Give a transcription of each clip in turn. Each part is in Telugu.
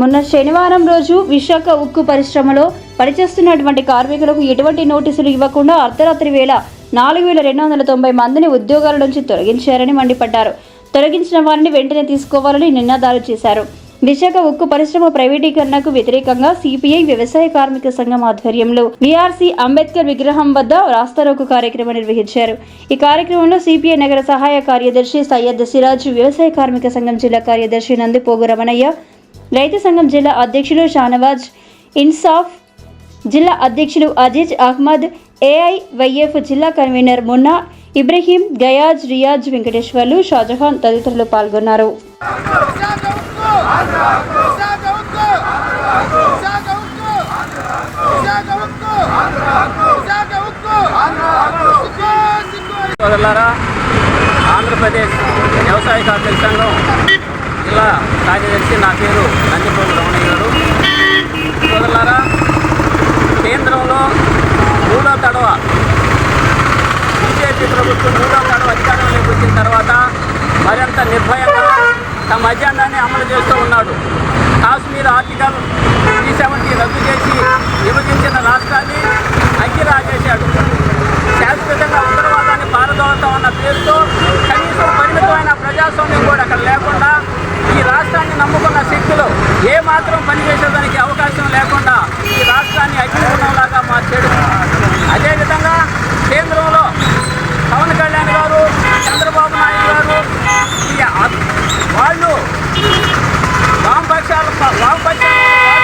మొన్న శనివారం రోజు విశాఖ ఉక్కు పరిశ్రమలో పనిచేస్తున్నటువంటి కార్మికులకు ఎటువంటి నోటీసులు ఇవ్వకుండా అర్ధరాత్రి వేళ నాలుగు వేల రెండు వందల తొంభై మందిని ఉద్యోగాల నుంచి తొలగించారని మండిపడ్డారు. తొలగించిన వారిని వెంటనే తీసుకోవాలని నినాదాలు చేశారు. విశాఖ ఉక్కు పరిశ్రమ ప్రైవేటీకరణకు వ్యతిరేకంగా సిపిఐ వ్యవసాయ కార్మిక సంఘం ఆధ్వర్యంలో విఆర్సీ అంబేద్కర్ విగ్రహం వద్ద రాస్తారోకు కార్యక్రమం నిర్వహించారు. ఈ కార్యక్రమంలో సిపిఐ నగర సహాయ కార్యదర్శి సయ్యద్ సిరాజ్ వ్యవసాయ కార్మిక సంఘం జిల్లా కార్యదర్శి నందిపోగు రమణయ్య రైతు సంఘం జిల్లా అధ్యక్షులు షానవాజ్ ఇన్సాఫ్ జిల్లా అధ్యక్షులు అజీజ్ అహ్మద్ ఏఐవైఎఫ్ జిల్లా కన్వీనర్ మున్నా ఇబ్రహీం గయాజ్ రియాజ్ వెంకటేశ్వర్లు షాజహాన్ తదితరులు పాల్గొన్నారు. ఆంధ్రప్రదేశ్ వ్యవసాయ కార్మిక సంఘం జిల్లా కార్యదర్శి నా పేరు నందిపోగు రమణయ్య గారు సోదరులారా కేంద్రంలో మూడో తడవ బీజేపీ ప్రభుత్వం మూడో తడవ అధికారంలోకి వచ్చిన తర్వాత మరింత నిర్భయంగా తమ అజెండాని అమలు చేస్తూ ఉన్నాడు. కాశ్మీర్ ఆర్టికల్ త్రీ సెవెంటీ రద్దు చేసి విభజించిన రాష్ట్రాన్ని అంకిరా చేశాడు శాశ్వతంగా ఉగ్రవాదాన్ని పారదోలతాం అన్న పేరుతో కనీసం పరిమితమైన ప్రజాస్వామ్యం కూడా అక్కడ లేకుండా ఈ రాష్ట్రాన్ని నమ్ముకున్న శక్తులు ఏ మాత్రం పనిచేసేదానికి అవకాశం లేకుండా ఈ రాష్ట్రాన్ని అగ్నిగుణంలాగా మార్చాడు అదేవిధంగా కేంద్రంలో పవన్ కళ్యాణ్ గారు చంద్రబాబు నాయుడు గారు ఈ ఆ- వాళ్ళు వామపక్షాలు వామపక్షాలు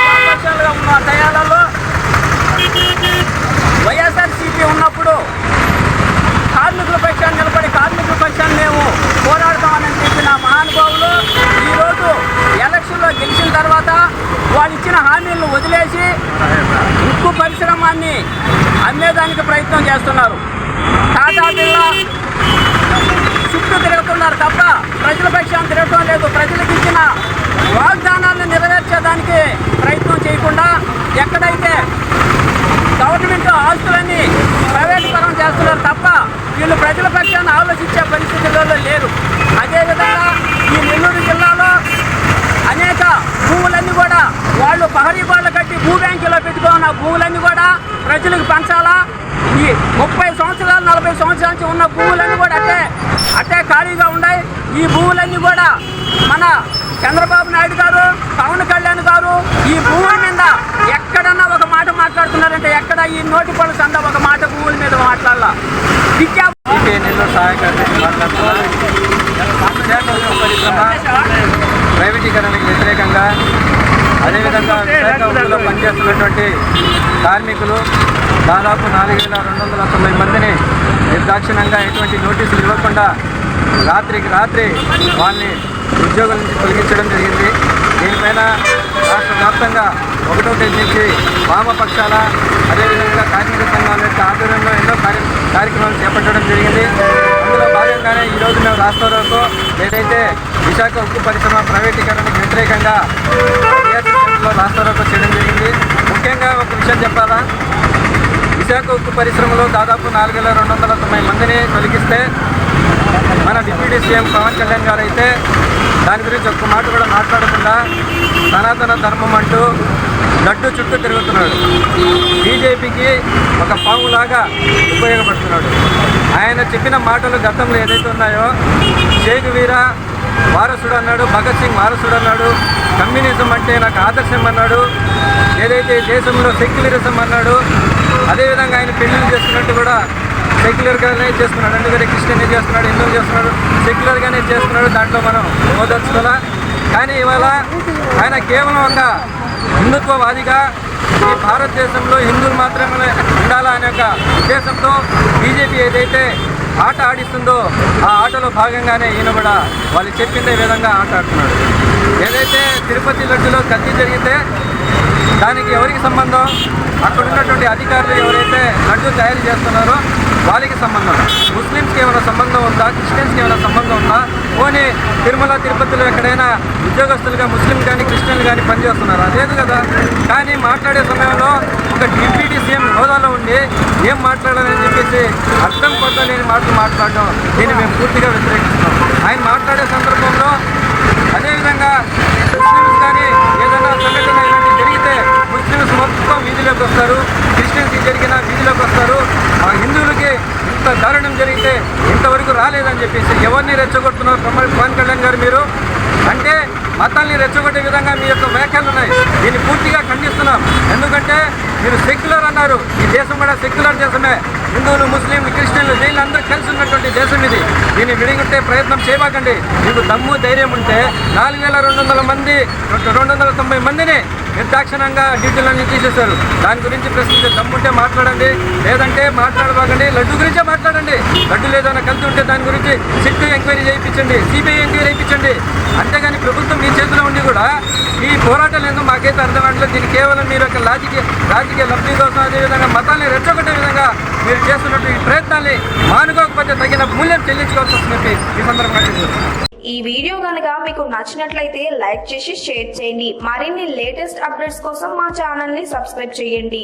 వామపక్షాలుగా ఉన్న టయాలలో వైఎస్ఆర్సీపీ ఉన్నప్పుడు కార్మికుల పక్షాన్ని నిలబడి కార్మికుల పక్షాన్ని మేము పోరాడతామని చెప్పిన మహానుభావులు ఈరోజు ఎలక్షన్లో గెలిచిన తర్వాత వాళ్ళు ఇచ్చిన హామీలను వదిలేసి ఉక్కు పరిశ్రమాన్ని అమ్మేదానికి ప్రయత్నం చేస్తున్నారు. టాటా జిల్లా చుట్టూ తిరుగుతున్నారు కూడా ప్రజలకు పంచాలా? ఈ ముప్పై సంవత్సరాలు నలభై సంవత్సరాల నుంచి ఉన్న భూములన్నీ కూడా అట్టే అట్టే ఖాళీగా ఉన్నాయి. ఈ భూములన్నీ కూడా మన చంద్రబాబు నాయుడు గారు పవన్ కళ్యాణ్ గారు ఈ భూముల మీద ఎక్కడన్నా ఒక మాట మాట్లాడుతున్నారంటే ఎక్కడ ఈ నోటి పళ్ళు సంద ఒక మాట భూముల మీద మాట్లాడాల? విద్యా ప్రైవేటీకరణకు వ్యతిరేకంగా అదేవిధంగా విశాఖ పనిచేస్తున్నటువంటి కార్మికులు దాదాపు నాలుగు వేల రెండు వందల తొంభై మందిని నిర్దాక్షిణ్యంగా ఎటువంటి నోటీసులు ఇవ్వకుండా రాత్రికి రాత్రి వాళ్ళని ఉద్యోగుల నుంచి తొలగించడం జరిగింది. దీనిపైన రాష్ట్ర వ్యాప్తంగా ఒకటో తేదీ నుంచి వామపక్షాల అదేవిధంగా కార్మిక సంఘాల యొక్క ఆధ్వర్యంలో ఎన్నో కార్య కార్యక్రమాలు చేపట్టడం జరిగింది. అందులో భాగంగానే ఈరోజు మేము రాష్ట్రంలో ఏదైతే విశాఖ ఉక్కు పరిశ్రమ ప్రైవేటీకరణకు వ్యతిరేకంగా లో రాష్ట్రంలో చేయడం జరిగింది. ముఖ్యంగా ఒక విషయం చెప్పాలా? విశాఖ ఉక్కు పరిశ్రమలో దాదాపు నాలుగు వేల రెండు వందల తొంభై మందిని తొలగిస్తే మన డిప్యూటీ సీఎం పవన్ కళ్యాణ్ గారు అయితే దాని గురించి ఒక్క మాట కూడా మాట్లాడకుండా సనాతన ధర్మం అంటూ లడ్డు చుట్టూ తిరుగుతున్నాడు. బీజేపీకి ఒక పావులాగా ఉపయోగపడుతున్నాడు. ఆయన చెప్పిన మాటలు గతంలో ఏదైతే ఉన్నాయో షేక్ వీరా వారసుడు అన్నాడు భగత్ సింగ్ వారసుడు అన్నాడు కమ్యూనిజం అంటే నాకు ఆదర్శం అన్నాడు ఏదైతే దేశంలో సెక్యులరిజం అన్నాడు అదేవిధంగా ఆయన పెళ్ళిళ్ళు చేసుకున్నట్టు కూడా సెక్యులర్గానే చేస్తున్నాడు అందుకనే క్రిస్టియన్ చేస్తున్నాడు హిందూ చేస్తున్నాడు సెక్యులర్గానే చేస్తున్నాడు దాంట్లో మనం ఓదర్చుకోవాలా? కానీ ఇవాళ ఆయన కేవలం ఒక హిందుత్వవాదిగా ఈ భారతదేశంలో హిందువులు మాత్రమే ఉండాలా అనే ఒక ఉద్దేశంతో బీజేపీ ఏదైతే ఆట ఆడిస్తుందో ఆ ఆటలో భాగంగానే ఈయన కూడా వాళ్ళు చెప్పిందే విధంగా ఆట ఆడుతున్నాడు. ఏదైతే తిరుపతి లడ్డులో కత్తి జరిగితే దానికి ఎవరికి సంబంధం? అక్కడ ఉన్నటువంటి అధికారులు ఎవరైతే లడ్డు తయారు చేస్తున్నారో వాళ్ళకి సంబంధం. ముస్లిమ్స్కి ఏమైనా సంబంధం ఉందా? క్రిస్టియన్స్కి ఏమైనా సంబంధం ఉందా? పోనీ తిరుమల తిరుపతిలో ఎక్కడైనా ఉద్యోగస్తులుగా ముస్లిం కానీ క్రిస్టియన్లు కానీ పనిచేస్తున్నారా. లేదు కదా. కానీ మాట్లాడే సమయంలో ఒక డిప్యూటీ సీఎం హోదాలో ఉండి ఏం మాట్లాడాలని చెప్పేసి అర్థం పొందలేని మాటలు మాట్లాడడం దీన్ని మేము పూర్తిగా వ్యతిరేకిస్తున్నాం. ఆయన మాట్లాడే సందర్భం వీధిలోకి వస్తారు క్రిస్టియన్స్కి జరిగిన వీధిలోకి వస్తారు. ఆ హిందువులకి ఇంత దారుణం జరిగితే ఇంతవరకు రాలేదని చెప్పేసి ఎవరిని రెచ్చగొడుతున్నారు? పవన్ పవన్ కళ్యాణ్ గారు మీరు? అంటే మతాన్ని రెచ్చగొట్టే విధంగా మీ యొక్క వ్యాఖ్యలు ఉన్నాయి. దీన్ని పూర్తిగా ఖండిస్తున్నాం. ఎందుకంటే మీరు సెక్యులర్ అన్నారు. ఈ దేశం కూడా సెక్యులర్ దేశమే. హిందువులు ముస్లింలు క్రిస్టియన్లు జైలు అందరూ కలిసి ఉన్నటువంటి దేశం ఇది. దీన్ని విడిగొట్టే ప్రయత్నం చేయబాకండి. మీకు దమ్ము ధైర్యం ఉంటే నాలుగు వేల రెండు వందల మంది రెండు వందల తొంభై మందిని నిర్దాక్షిణంగా డ్యూటీలన్నీ తీసేశారు. దాని గురించి ప్రశ్నించే దమ్ముంటే మాట్లాడండి. లేదంటే మాట్లాడబాకండి. లడ్డు గురించే మాట్లాడండి. లడ్డు లేదన్నా కలిసి ఉంటే దాని గురించి సిట్టు ఎంక్వైరీ చేయించండి. సిబిఐ ఎంక్వైరీ చేయించండి అంతేగాని ప్రభుత్వం మీ చేతిలో ఉండి కూడా ఈ పోరాటాలు అర్థం అంటే దీన్ని కేవలం మీరు ఒక రాజకీయ రాజకీయ లబ్ధి కోసం అదేవిధంగా మతాన్ని రెచ్చగొట్టే విధంగా మీరు చేస్తున్నట్టు ఈ ప్రయత్నాన్ని మానుకోకపోతే తగిన మూల్యం చెల్లించుకోవాల్సి వస్తుందని ఈ సందర్భంగా ఈ వీడియో కనుక మీకు నచ్చినట్లయితే లైక్ చేసి షేర్ చేయండి. మరిన్ని లేటెస్ట్ అప్డేట్స్ కోసం మా ఛానల్ని సబ్స్క్రైబ్ చేయండి.